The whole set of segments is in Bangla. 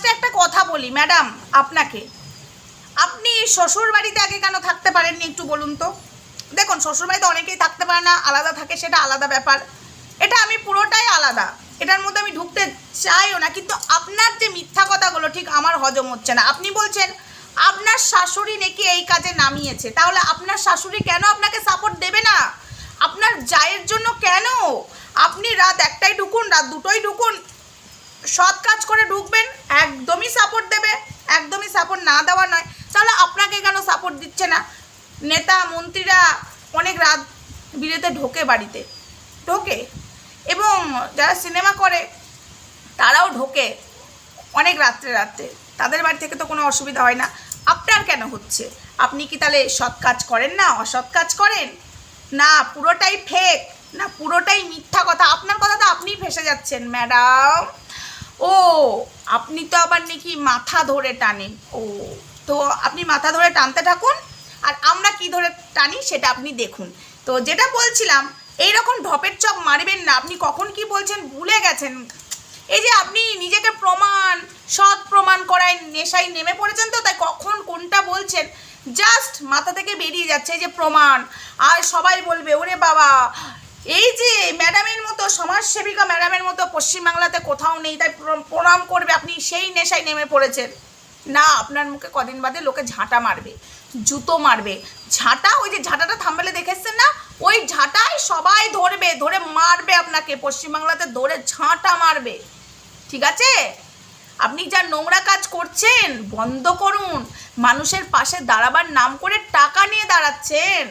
লাস্টে একটা কথা বলি ম্যাডাম আপনাকে। আপনি শ্বশুর বাড়িতে আগে কেন থাকতে পারেননি একটু বলুন তো? দেখুন, শ্বশুরবাড়িতে অনেকেই থাকতে পারে না, আলাদা থাকে সেটা আলাদা ব্যাপার। এটা আমি পুরোটাই আলাদা। এটার মধ্যে আমি ঢুকতে চাইও না, কিন্তু আপনার যে মিথ্যা কথাগুলো, ঠিক আমার হজম হচ্ছে না। আপনি বলছেন, আপনার শাশুড়ি নাকি এই কাজে নামিয়েছে। তাহলে আপনার শাশুড়ি কেন আপনাকে সাপোর্ট দেবে না? আপনার জায়ের জন্য কেন? আপনি রাত একটাই ঢুকুন, রাত দুটোই ঢুকুন সৎ কাজ করে ঢুকবেন, একদমই সাপোর্ট দেবে, একদমই সাপোর্ট না দেওয়া নয়। তাহলে আপনাকে কেন সাপোর্ট দিচ্ছে না? নেতা, মন্ত্রীরা অনেক রাত বিরেতে ঢোকে বাড়িতে। ঢোকে। এবং যারা সিনেমা করে, তারাও ঢোকে অনেক রাত্রে রাত্রে। তাদের বাড়ি থেকে তো কোনো অসুবিধা হয় না। আপনার কেন হচ্ছে? আপনি কি তাহলে সৎ কাজ করেন না? অসৎ কাজ করেন? না, পুরোটাই ফেক না, পুরোটাই মিথ্যা কথা। আপনার কথা তো আপনিই ফেসে যাচ্ছেন ম্যাডাম ও, আপনি তো আবার নাকি মাথা ধরে টানেন। ও, তো আপনি মাথা ধরে টানতে থাকুন, আর আমরা কি ধরে টানি সেটা আপনি দেখুন। তো যেটা বলছিলাম এই রকম ঢপের চপ মারবেন না, আপনি কখন কি বলছেন ভুলে গেছেন। এই যে আপনি নিজেকে প্রমাণ, সৎ প্রমাণ করায় নেশায় নেমে পড়েছেন তো, তাই কখন কোনটা বলছেন? জাস্ট মাথা থেকে বেরিয়ে যাচ্ছে এই যে প্রমাণ। আর সবাই বলবে, ওরে বাবা এই যে ম্যাডামের মতো সমাজসেবিকা ম্যাডামের মতো পশ্চিমবাংলাতে কোথাও নেই, তাই প্রণাম করবে, আপনি সেই নেশায় নেমে পড়েছেন। না, আপনার মুখে কদিন বাদে লোকে ঝাঁটা মারবে, জুতো মারবে। ঝাঁটা, ওই যে ঝাঁটাটা থামবেলে দেখেছেন না? ওই ঝাঁটায় সবাই ধরবে, ধরে মারবে আপনাকে, পশ্চিমবাংলাতে ধরে ঝাঁটা মারবে। ঠিক আছে? আপনি যা নোংরা কাজ করছেন, বন্ধ করুন। মানুষের পাশে দাঁড়াবার নাম করে টাকা নিয়ে দাঁড়াচ্ছেন।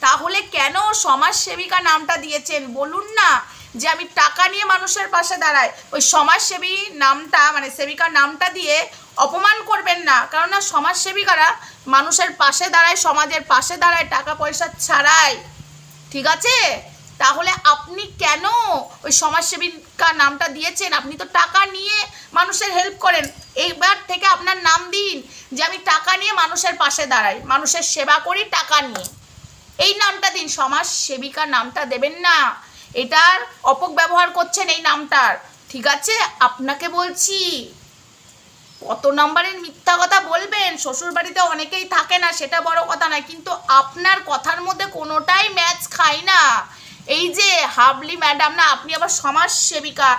তাহলে কেন সমাজসেবিকা নামটা দিয়েছেন? বলুন না যে আমি টাকা নিয়ে মানুষের পাশে দাঁড়াই। ওই সমাজসেবী নামটা মানে সেবিকার নামটা দিয়ে অপমান করবেন না। কেননা সমাজসেবিকারা মানুষের পাশে দাঁড়ায়, সমাজের পাশে দাঁড়ায় টাকা পয়সা ছাড়াই। ঠিক আছে? তাহলে আপনি কেন ওই সমাজসেবিকা নামটা দিয়েছেন? আপনি তো টাকা নিয়ে মানুষের হেল্প করেন। এইবার থেকে আপনার নাম দিন যে আমি টাকা নিয়ে মানুষের পাশে দাঁড়াই। মানুষের সেবা করি টাকা নিয়ে। এই নামটা দিন, সমাজ সেবিকা নামটা দেবেন না। এটার অপব্যবহার করছেন এই নামটার। ঠিক আছে, আপনাকে বলছি, কত নাম্বারের মিথ্যা কথা বলবেন? শ্বশুর বাড়িতে অনেকেই থাকে না, সেটা বড় কথা নয়, কিন্তু আপনার কথার মধ্যে কোনোটাই ম্যাচ খায় না। এই যে, হাবলি ম্যাডাম না, আপনি আবার সমাজ সেবিকা।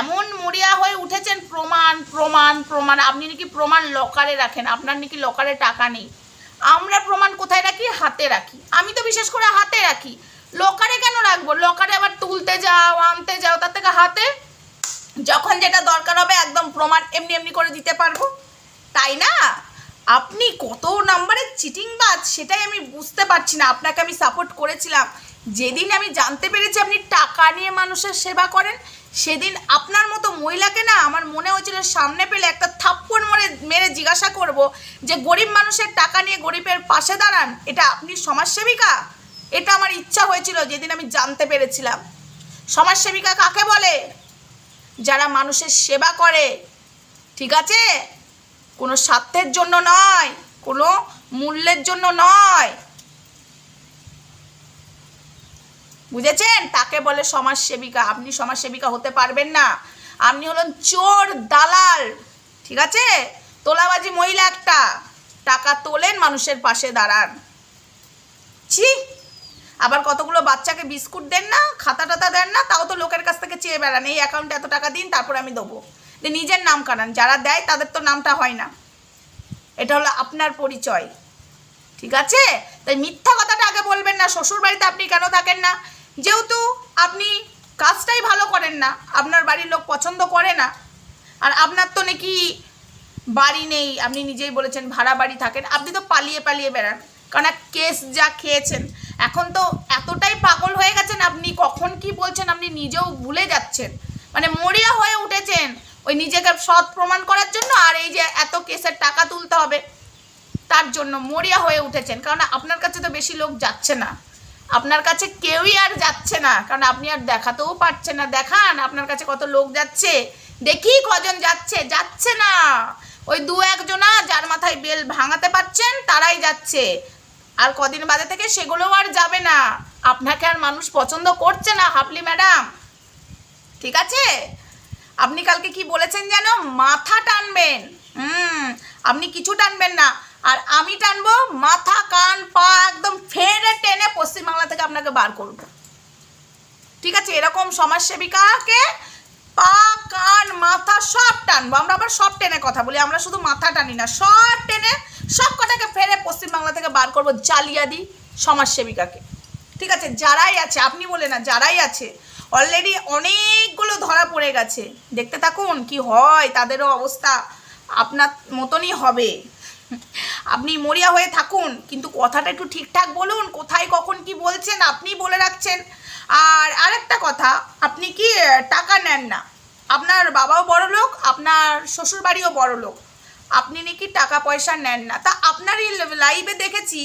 এমন মরিয়া হয়ে উঠেছেন, প্রমাণ প্রমাণ প্রমাণ। আপনি নাকি প্রমাণ লকারে রাখেন, আপনার নাকি লকারে টাকা নেই। আমরা প্রমাণ কোথায় রাখি? হাতে রাখি। আমি তো বিশেষ করে হাতে রাখি। লকারে কেন রাখব? লকারে আবার তুলতে যাও, আনতে যাও, তার থেকে হাতে যখন যেটা দরকার হবে একদম প্রমাণ এমনি এমনি করে দিতে পারব। তাই না? আপনি কত নাম্বারের চিটিংবাজ সেটাই আমি বুঝতে পারছি না। আপনাকে আমি সাপোর্ট করেছিলাম। যেদিন আমি জানতে পেরেছি আপনি টাকা নিয়ে মানুষের সেবা করেন সেদিন আপনার মতো মহিলাকে না আমার মনে হয়েছিল সামনে পেলে একটা থাপ্পড় মরে, মেরে জিজ্ঞাসা করব যে গরিব মানুষের টাকা নিয়ে গরিবের পাশে দাঁড়ান, এটা আপনি সমাজসেবিকা? এটা আমার ইচ্ছা হয়েছিল যেদিন আমি জানতে পেরেছিলাম। সমাজসেবিকা কাকে বলে? যারা মানুষের সেবা করে, ঠিক আছে? কোনো স্বার্থের জন্য নয়, কোনো মূল্যের জন্য নয়। বুঝেছেন? তাকে বলে সমাজসেবিকা। আপনি সমাজসেবিকা হতে পারবেন না। আপনি হলেন চোর, দালাল। ঠিক আছে? তোলাবাজি মহিলা একটা। টাকা তোলেন, মানুষের পাশে দাঁড়ান। ছি! আবার কতগুলো বাচ্চাকে বিস্কুট দেন না, খাতা টাতা দেন না, তাও তো লোকের কাছ থেকে চেয়ে বেড়ান। এই অ্যাকাউন্টে এত টাকা দিন, তারপর আমি দেবো। যে নিজের নাম কাটান। যারা দেয়, তাদের তো নামটা হয় না। এটা হলো আপনার পরিচয়। ঠিক আছে? তাই মিথ্যা কথাটা আগে বলবেন না। শ্বশুর বাড়িতে আপনি কেন থাকেন না? যেহেতু আপনি কাজটাই ভালো করেন না, আপনার বাড়ির লোক পছন্দ করে না, আর আপনার তো নাকি বাড়ি নেই, আপনি নিজেই বলেছেন ভাড়া বাড়ি থাকেন আপনি তো পালিয়ে পালিয়ে বেড়ান, কারণ এক কেস যা খেয়েছেন, এখন তো এতটাই পাগল হয়ে গেছেন আপনি, কখন কি বলছেন আপনি নিজেও ভুলে যাচ্ছেন মানে মরিয়া হয়ে উঠেছেন ওই নিজেকে সৎ প্রমাণ করার জন্য, আর এই যে এত কেসের টাকা তুলতে হবে, তার জন্য মরিয়া হয়ে উঠেছেন, কারণ আপনার কাছে তো বেশি লোক যাচ্ছে না। আপনার কাছে কেউই আর যাচ্ছে না, কারণ আপনি আর দেখাতেও পারছেন না। দেখান, আপনার কাছে কত লোক যাচ্ছে। দেখি কজন যাচ্ছে। যাচ্ছে না। ওই দু একজনা যার মাথায় বেল ভাঙাতে পারছেন, তারাই যাচ্ছে। আর কদিন বাদে থেকে সেগুলোও আর যাবে না। আপনাকে আর মানুষ পছন্দ করছে না, হাফলি ম্যাডাম। ঠিক আছে? আপনি কালকে কি বলেছেন যেন? মাথা টানবেন। হুম, আপনি কিছু টানবেন না। আর আমি টানবো মাথা, কান, পা একদম ফেরে টেনে পশ্চিমবাংলা থেকে আপনাকে বার করব। ঠিক আছে? এরকম সমাজসেবিকাকে পা, কান, মাথা সব টানবো। আমরা আবার সব টেনে কথা বলি। আমরা শুধু মাথা টানি না, সব টেনে সব কটাকে ফেরে পশ্চিমবাংলা থেকে বার করব জালিয়াদি সমাজসেবিকাকে। ঠিক আছে? যারাই আছে, আপনি বলে না, যারাই আছে অলরেডি অনেকগুলো ধরা পড়ে গেছে। দেখতে থাকুন কি হয়, তাদেরও অবস্থা আপনার মতনই হবে। আপনি মরিয়া হয়ে থাকুন, কিন্তু কথাটা একটু ঠিকঠাক বলুন, কোথায়, কখন, কি বলছেন, আপনি বলে রাখছেন। আর আরেকটা কথা, আপনি কি টাকা নেন না? আপনার বাবাও বড় লোক, আপনার শ্বশুরবাড়িও বড় লোক। আপনি নাকি টাকা পয়সা নেন না? তা আপনারই লাইভে দেখেছি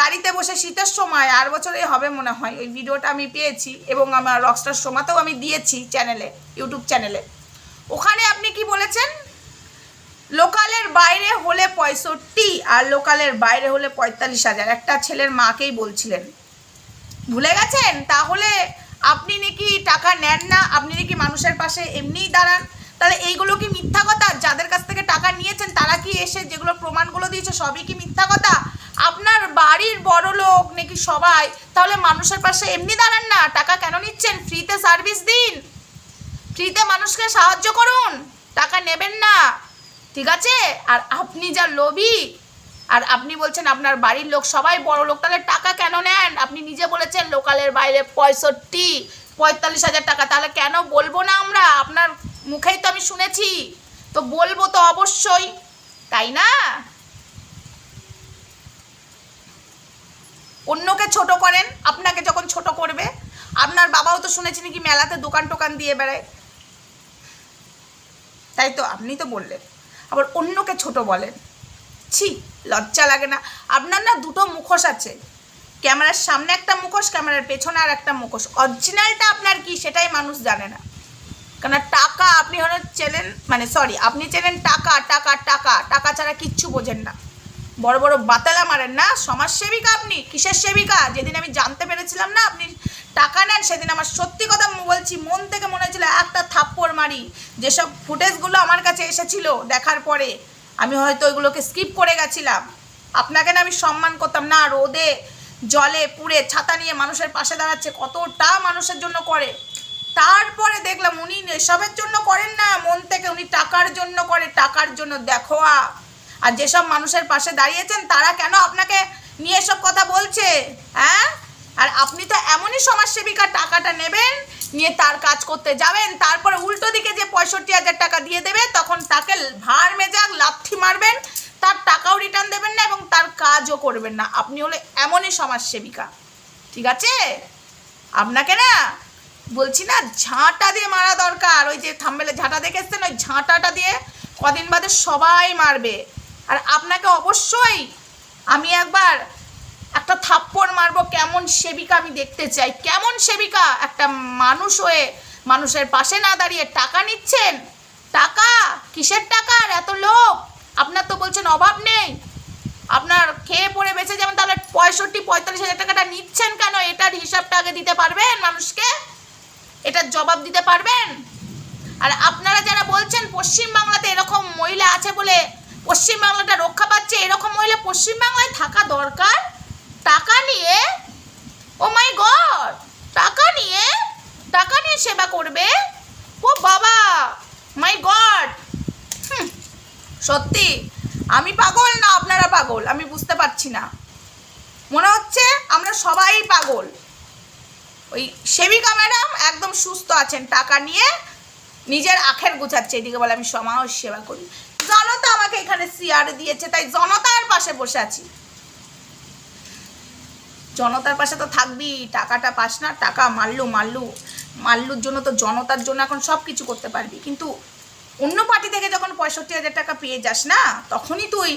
গাড়িতে বসে শীতের সময়, আর বছরে হবে মনে হয়। ওই ভিডিওটা আমি পেয়েছি, এবং আমার রকস্টার সোমাতেও আমি দিয়েছি চ্যানেলে ইউটিউব চ্যানেলে ওখানে আপনি কি বলেছেন? লোকালের বাইরে হলে পঁয়ষট্টি আর লোকালের বাইরে হলে পঁয়তাল্লিশ হাজার। একটা ছেলের মাকেই বলছিলেন। ভুলে গেছেন? তাহলে আপনি নাকি টাকা নেন না, আপনি নাকি মানুষের পাশে এমনিই দাঁড়ান। তাহলে এইগুলো কি মিথ্যা কথা? যাদের কাছ থেকে টাকা নিয়েছেন, তারা কি এসে যেগুলো প্রমাণগুলো দিয়েছে, সবই কি মিথ্যা কথা? আপনার বাড়ির বড় লোক নাকি সবাই, তাহলে মানুষের পাশে এমনি দাঁড়ান না। টাকা কেন নিচ্ছেন? ফ্রিতে সার্ভিস দিন। ফ্রিতে মানুষকে সাহায্য করুন। টাকা নেবেন না। ঠিক আছে? আর আপনি যা লোভী, আর আপনি বলছেন আপনার বাড়ির লোক, সবাই বড় লোক, তাহলে টাকা কেন নেন? আপনি নিজে বলেছেন লোকালের বাইরে পঁয়ষট্টি, পঁয়তাল্লিশ হাজার টাকা, তাহলে কেন বলব না আমরা? আপনার মুখেই তো আমি শুনেছি। তো বলব তো অবশ্যই, তাই না? অন্যকে ছোট করেন, আপনাকে যখন ছোট করবে, আপনার বাবাও তো শুনেছি নাকি মেলাতে দোকান টোকান দিয়ে বেড়ায়। তাই তো, আপনি তো বললেন। আবার অন্যকে ছোট বলেন ছি, লজ্জা লাগে না। আপনার না দুটো মুখোশ আছে। ক্যামেরার সামনে একটা মুখোশ, ক্যামেরার পেছনে আর একটা মুখোশ। অরিজিনালটা আপনার কি সেটাই মানুষ জানে না। কেন টাকা আপনি হলো চেনেন মানে সরি আপনি চেনেন টাকা টাকা টাকা। টাকা ছাড়া কিচ্ছু বোঝেন না। বড় বড় বাতালা মারেন না। সমাজসেবিকা আপনি, কিসের সেবিকা? যেদিন আমি জানতে পেরেছিলাম না, আপনি টাকা নেন সেদিন আমার সত্যি কথা বলছি, মন থেকে মনে হয়েছিল একটা থাপ্পড় মারি। যেসব ফুটেজগুলো আমার কাছে এসেছিল দেখার পরে, আমি হয়তো ওইগুলোকে স্কিপ করে গেছিলাম। আপনাকে না আমি সম্মান করতাম না, রোদে, জলে পুড়ে ছাতা নিয়ে মানুষের পাশে দাঁড়াচ্ছে, কতটা মানুষের জন্য করে। তারপরে দেখলাম উনি এসবের জন্য করেন না, মন থেকে উনি টাকার জন্য করে, টাকার জন্য দেখো আর যেসব মানুষের পাশে দাঁড়িয়েছেন, তারা কেন আপনাকে নিয়ে এসব কথা বলছে হ্যাঁ আর আপনি তো এমনই সমাজসেবিকা টাকাটা নেবেন, নিয়ে তার কাজ করতে যাবেন, তারপরে উল্টো দিকে যে পঁয়ষট্টি হাজার টাকা দিয়ে দেবে, তখন তাকে ভার মেজাক লাথি মারবেন, তার টাকাও রিটার্ন দেবেন না এবং তার কাজও করবেন না। আপনি হলে এমনই সমাজসেবিকা। ঠিক আছে? আপনাকে না বলছি না, ঝাঁটা দিয়ে মারা দরকার। ওই যে থাম্বেলে ঝাঁটা দেখে এসছেন ওই ঝাঁটাটা দিয়ে কদিন বাদে সবাই মারবে। আর আপনাকে অবশ্যই আমি একবার একটা থাপ্পড় মারবো, কেমন সেবিকা আমি দেখতে চাই। কেমন সেবিকা? একটা মানুষ হয়ে মানুষের পাশে না দাঁড়িয়ে টাকা নিচ্ছেন? টাকা? কিসের টাকা? আর এত লোক? আপনার তো বলছেন অভাব নেই। আপনার খেয়ে পড়ে বেঁচে যেমন তাহলে পঁয়ষট্টি, পঁয়তাল্লিশ হাজার টাকাটা নিচ্ছেন কেন? এটার হিসাবটা আগে দিতে পারবেন মানুষকে? এটার জবাব দিতে পারবেন? আর আপনারা যারা বলছেন পশ্চিমবাংলাতে এরকম মহিলা আছে বলে পশ্চিমবাংলাটা রক্ষা পাচ্ছে, এরকম মহিলা পশ্চিমবাংলায় থাকা দরকার? টাকা নিয়ে, ও মাই গড, টাকা নিয়ে টাকা নিয়ে সেবা করবে? ও বাবা, মাই গড। সত্যি, আমি পাগল না আপনারা পাগল? আমি বুঝতে পারছি না। মনে হচ্ছে আমরা সবাই পাগল। ওই সেবিকা ম্যাডাম একদম সুস্থ আছেন, টাকা নিয়ে নিজের আখের গুছাচ্ছে, এদিকে বলে আমি সমাজ সেবা করি। জনতা আমাকে এখানে সিয়ার দিয়েছে, তাই জনতার পাশে বসে আছি। জনতার পাশে তো থাকবি, টাকাটা পাস না, টাকা মারলু মারলু, মারলুর জন্য তো জনতার জন্য এখন সব কিছু করতে পারবি। কিন্তু অন্য পার্টি থেকে যখন পঁয়ষট্টি হাজার টাকা পেয়ে যাস না, তখনই তুই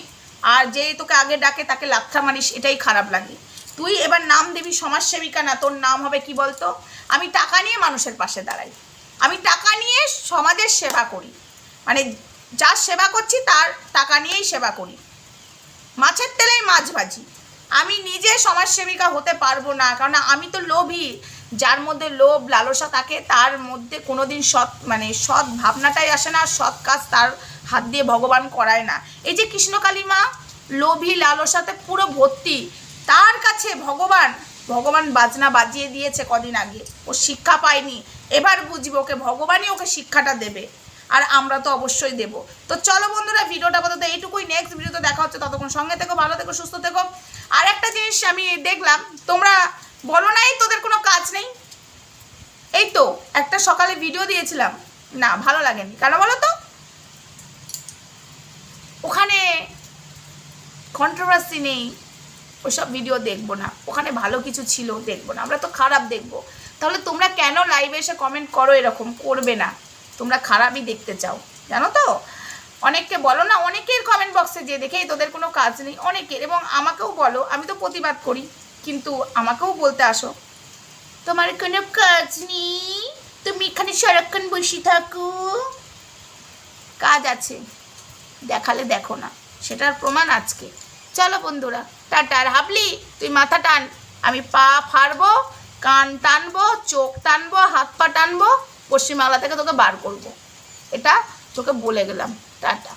আর যে তোকে আগে ডাকে তাকে লাথা মারিস, এটাই খারাপ লাগে। তুই এবার নাম দিবি সমাজসেবিকা না, তোর নাম হবে কি বলতো? আমি টাকা নিয়ে মানুষের পাশে দাঁড়াই। আমি টাকা নিয়ে সমাজের সেবা করি। মানে যার সেবা করছি, তার টাকা নিয়েই সেবা করি। মাছের তেলেই মাছ ভাজি। আমি নিজে সমাজসেবিকা হতে পারব না, কারণ আমি তো লোভী। যার মধ্যে লোভ, লালসা থাকে, তার মধ্যে কোনোদিন সৎ মানে সৎ ভাবনাটাই আসে না, সৎ কাজ তার হাত দিয়ে ভগবান করায় না। এই যে কৃষ্ণকালী মা, লোভী, লালসাতে পুরো ভর্তি, তার কাছে ভগবান ভগবান বাজনা বাজিয়ে দিয়েছে কদিন আগে। ও শিক্ষা পায়নি, এবার বুঝবে ওকে, ভগবানই ওকে শিক্ষাটা দেবে। আর আমরা তো অবশ্যই দেব। তো চলো বন্ধুরা, ভিডিওটা আপাতত এইটুকুই। নেক্সট ভিডিওতে দেখা হচ্ছে, ততক্ষণ সঙ্গে থেকো, ভালো থেকো, সুস্থ থেকো। আর একটা জিনিস আমি দেখলাম, তোমরা বলো নাই, তোদের কোনো কাজ নেই? এই তো, একটা সকালে ভিডিও দিয়েছিলাম। না, ভালো লাগেনি। কেন বলো তো? ওখানে কন্ট্রোভার্সি নেই। ওইসব ভিডিও দেখব না। ওখানে ভালো কিছু ছিল, দেখব না। আমরা তো খারাপ দেখব। তাহলে তোমরা কেন লাইভে এসে কমেন্ট করো এরকম? করবে না। তোমরা খারাপই দেখতে চাও, জানো তো? অনেককে বলো না, অনেকের কমেন্ট বক্সে যে দেখেই তোদের কোনো কাজ নেই। অনেকের, এবং আমাকেও বলো, আমি তো প্রতিবাদ করি, কিন্তু আমাকেও বলতে আসো। তোমার কোনো কাজ নেই? তুমি এখানে সারাক্ষণ বসে থাকো? কাজ আছে, দেখালে দেখো না, সেটার প্রমাণ আজকে। চলো বন্ধুরা টাটার হাবলি, তুই মাথা টান, আমি পা ফাড়বো, কান টানবো, চোখ টানবো, হাত পা টানবো পশ্চিমবাংলা থেকে তোকে বার করব। এটা তোকে বলে গেলাম টাটা